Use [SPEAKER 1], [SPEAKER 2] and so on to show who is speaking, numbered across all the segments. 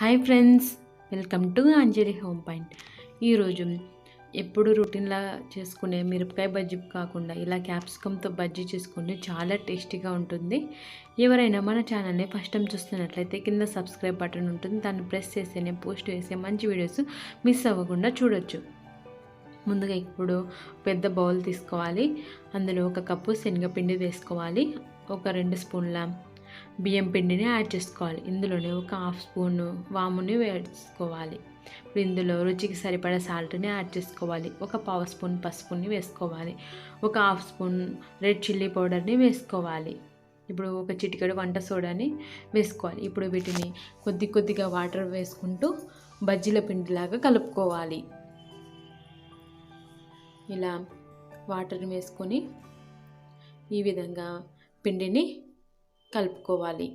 [SPEAKER 1] Hi friends welcome to Anjali home point. ఈరోజు ఎప్పుడు రొటీన్లా చేసుకునే మిరపకాయ బజ్జీ కాకుండా ఇలా క్యాప్సికమ్తో బజ్జీ చేసుకుంటే చాలా టేస్టీగా ఉంటుంది. ఎవరైనా మన ఛానల్ని ఫస్ట్ టైం చూస్తున్నట్లయితే కింద సబ్స్క్రైబ్ బటన్ ఉంటుంది. దాన్ని ప్రెస్ చేస్తేనే పోస్ట్ చేసే మంచి వీడియోస్ మిస్ అవ్వకుండా చూడొచ్చు. ముందుగా ఇప్పుడు పెద్ద బౌల్ తీసుకోవాలి. అందులో ఒక కప్పు శనగపిండి వేసుకోవాలి. ఒక రెండు స్పూన్ల బియ్యం పిండిని యాడ్ చేసుకోవాలి. ఇందులోనే ఒక హాఫ్ స్పూన్ వాముని వేసుకోవాలి. ఇప్పుడు ఇందులో రుచికి సరిపడా సాల్ట్ని యాడ్ చేసుకోవాలి. ఒక పావు స్పూన్ పసుపుని వేసుకోవాలి. ఒక హాఫ్ స్పూన్ రెడ్ చిల్లీ పౌడర్ని వేసుకోవాలి. ఇప్పుడు ఒక చిటికెడు వంట సోడాని వేసుకోవాలి. ఇప్పుడు వీటిని కొద్ది కొద్దిగా వాటర్ వేసుకుంటూ బజ్జీల పిండిలాగా కలుపుకోవాలి. ఇలా వాటర్ని వేసుకొని ఈ విధంగా పిండిని కలుపుకోవాలి.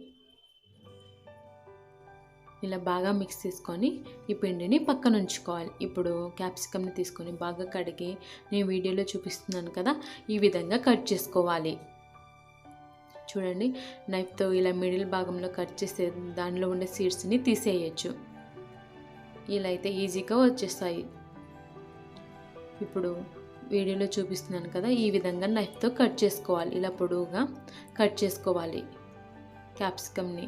[SPEAKER 1] ఇలా బాగా మిక్స్ చేసుకొని ఈ పిండిని పక్కన ఉంచుకోవాలి. ఇప్పుడు క్యాప్సికమ్ని తీసుకొని బాగా కడిగి నేను వీడియోలో చూపిస్తున్నాను కదా ఈ విధంగా కట్ చేసుకోవాలి. చూడండి నైఫ్తో ఇలా మిడిల్ భాగంలో కట్ చేసే దానిలో ఉండే సీడ్స్ని తీసేయచ్చు. ఇలా అయితే ఈజీగా వచ్చేస్తాయి. ఇప్పుడు వీడియోలో చూపిస్తున్నాను కదా ఈ విధంగా నైఫ్తో కట్ చేసుకోవాలి. ఇలా పొడవుగా కట్ చేసుకోవాలి. క్యాప్సికమ్ని.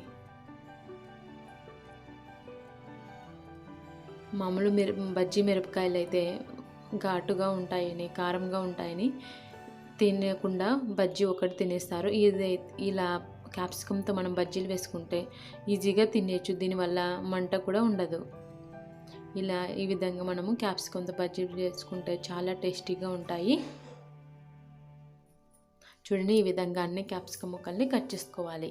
[SPEAKER 1] మామూలు మిర బజ్జీ మిరపకాయలు అయితే ఘాటుగా ఉంటాయని కారంగా ఉంటాయని తినకుండా బజ్జీ ఒకటి తినేస్తారు. ఇది ఇలా క్యాప్సికంతో మనం బజ్జీలు వేసుకుంటే ఈజీగా తినేయచ్చు. దీనివల్ల మంట కూడా ఉండదు. ఇలా ఈ విధంగా మనము క్యాప్సికంతో బజ్జీలు చేసుకుంటే చాలా టేస్టీగా ఉంటాయి. చూడండి ఈ విధంగా అన్ని క్యాప్సికం ముక్కల్ని కట్ చేసుకోవాలి.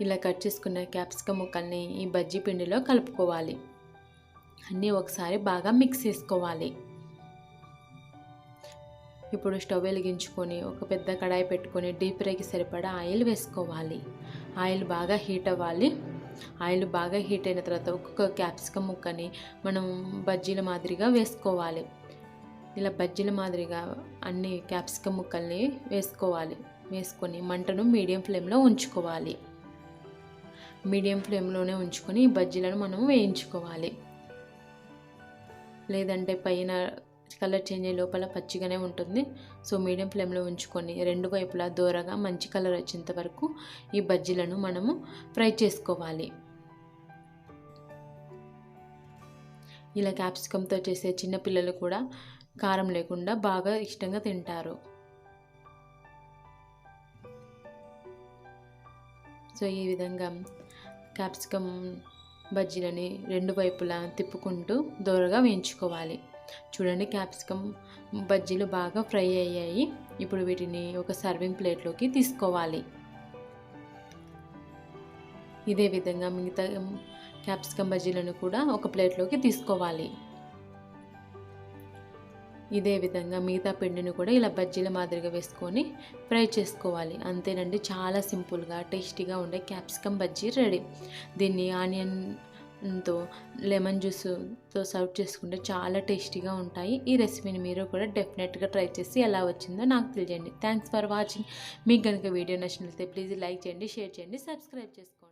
[SPEAKER 1] ఇలా కట్ చేసుకున్న క్యాప్సికం ముక్కల్ని ఈ బజ్జీ పిండిలో కలుపుకోవాలి. అన్నీ ఒకసారి బాగా మిక్స్ చేసుకోవాలి. ఇప్పుడు స్టవ్ వెలిగించుకొని ఒక పెద్ద కడాయి పెట్టుకొని డీప్ ఫ్రైకి సరిపడా ఆయిల్ వేసుకోవాలి. ఆయిల్ బాగా హీట్ అవ్వాలి. ఆయిల్ బాగా హీట్ అయిన తర్వాత ఒక్కొక్క క్యాప్సికమ్ ముక్కని మనం బజ్జీల మాదిరిగా వేసుకోవాలి. ఇలా బజ్జీల మాదిరిగా అన్ని క్యాప్సికమ్ ముక్కల్ని వేసుకోవాలి. వేసుకొని మంటను మీడియం ఫ్లేమ్లో ఉంచుకోవాలి. మీడియం ఫ్లేమ్లోనే ఉంచుకొని ఈ బజ్జీలను మనం వేయించుకోవాలి. లేదంటే పైన కలర్ చేంజ్ అయ్యే లోపల పచ్చిగానే ఉంటుంది. సో మీడియం ఫ్లేమ్లో ఉంచుకొని రెండు వైపులా దూరగా మంచి కలర్ వచ్చేంత వరకు ఈ బజ్జీలను మనము ఫ్రై చేసుకోవాలి. ఇలా క్యాప్సికంతో చేసే చిన్నపిల్లలు కూడా కారం లేకుండా బాగా ఇష్టంగా తింటారు. సో ఈ విధంగా క్యాప్సికమ్ బజ్జీలని రెండు వైపులా తిప్పుకుంటూ దూరగా వేయించుకోవాలి. చూడండి క్యాప్సికమ్ బజ్జీలు బాగా ఫ్రై అయ్యాయి. ఇప్పుడు వీటిని ఒక సర్వింగ్ ప్లేట్లోకి తీసుకోవాలి. ఇదే విధంగా మిగతా క్యాప్సికమ్ బజ్జీలను కూడా ఒక ప్లేట్లోకి తీసుకోవాలి. ఇదే విధంగా మిగతా పిండిని కూడా ఇలా బజ్జీల మాదిరిగా వేసుకొని ఫ్రై చేసుకోవాలి. అంతేనండి చాలా సింపుల్గా టేస్టీగా ఉండే క్యాప్సికమ్ బజ్జీ రెడీ. దీన్ని ఆనియన్తో లెమన్ జ్యూస్తో సర్వ్ చేసుకుంటే చాలా టేస్టీగా ఉంటాయి. ఈ రెసిపీని మీరు కూడా డెఫినెట్గా ట్రై చేసి ఎలా వచ్చిందో నాకు తెలియజేయండి థ్యాంక్స్ ఫర్ వాచింగ్. మీకు కనుక వీడియో నచ్చినట్లయితే ప్లీజ్ లైక్ చేయండి షేర్ చేయండి సబ్స్క్రైబ్ చేసుకోండి.